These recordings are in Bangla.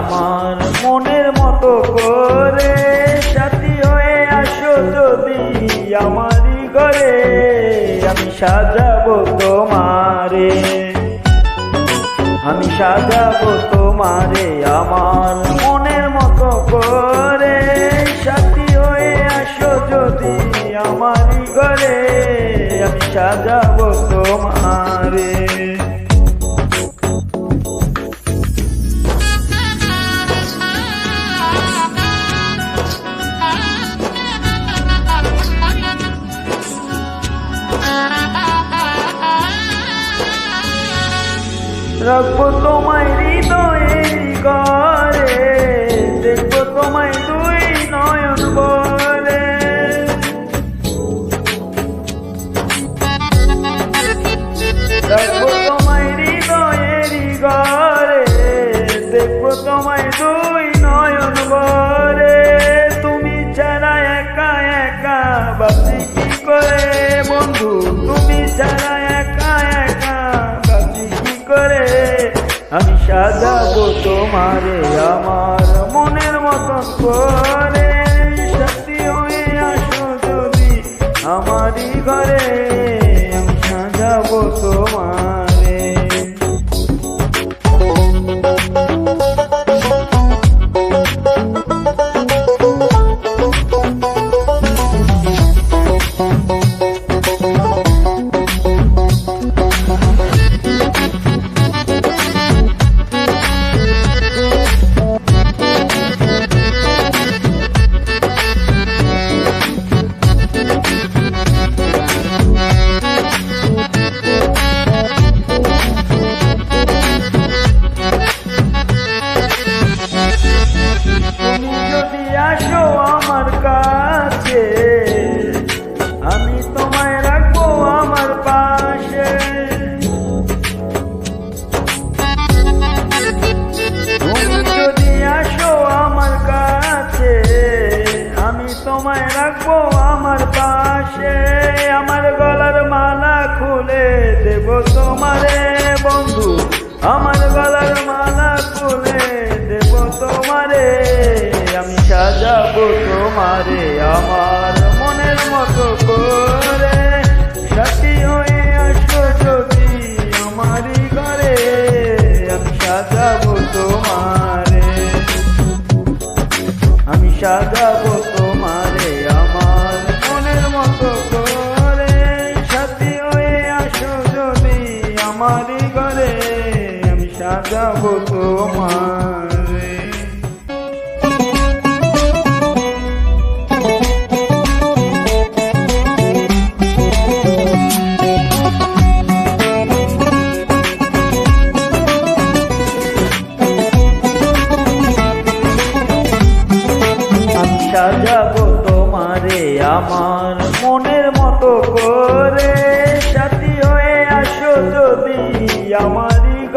আমার মনের মতো করে সাথী হয়ে আসো যদি আমারই ঘরে, আমি সাজাবো তোমারে। আমি সাজাবো তোমারে আমার মনের মতো করে। রাখব তোমায় হৃদয়ের ঘরে, দেখব তোমায় দুই নয়ন বলে রাখব তোমায় হৃদয়ের ঘরে, দেখব তোমায় দুই নয়ন বলে তুমি ছাড়া একা একা বাসি কি করে বন্ধু? তুমি ছাড়া একা একা সাজাবো তোমারে আমার মনের মতন করে। সাথী হয়ে আসো যদি আমারই ঘরে। তোমায় রাখব আমার পাশে। আমার গলার মালা খুলে দেব তোমারে বন্ধু। আমার গলার মালা খুলে দেব তোমারে। আমি সাজাবো তোমারে আমার মনের মতো করে। সাথী হয়ে আসো যদি আমারই ঘরে। আমি সাজাবো তোমারে। আমি সাজাবো ঘরে আমি সাজাবো তোমারে। সাজাবো তোমারে আমার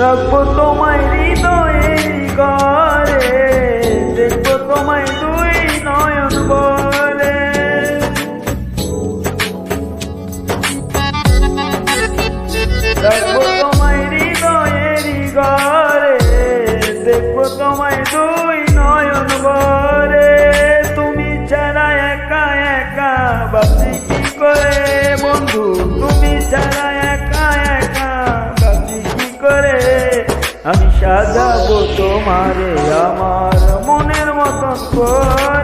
রাখব তোমায় হৃদয়ের ঘরে, দেখব তোমায় দুই নয়ন বলে রাখব তোমায় হৃদয়ের ঘরে, দেখব তোমায় দুই নয়ন বলে সাজাবো তোমারে আমার মনের মতন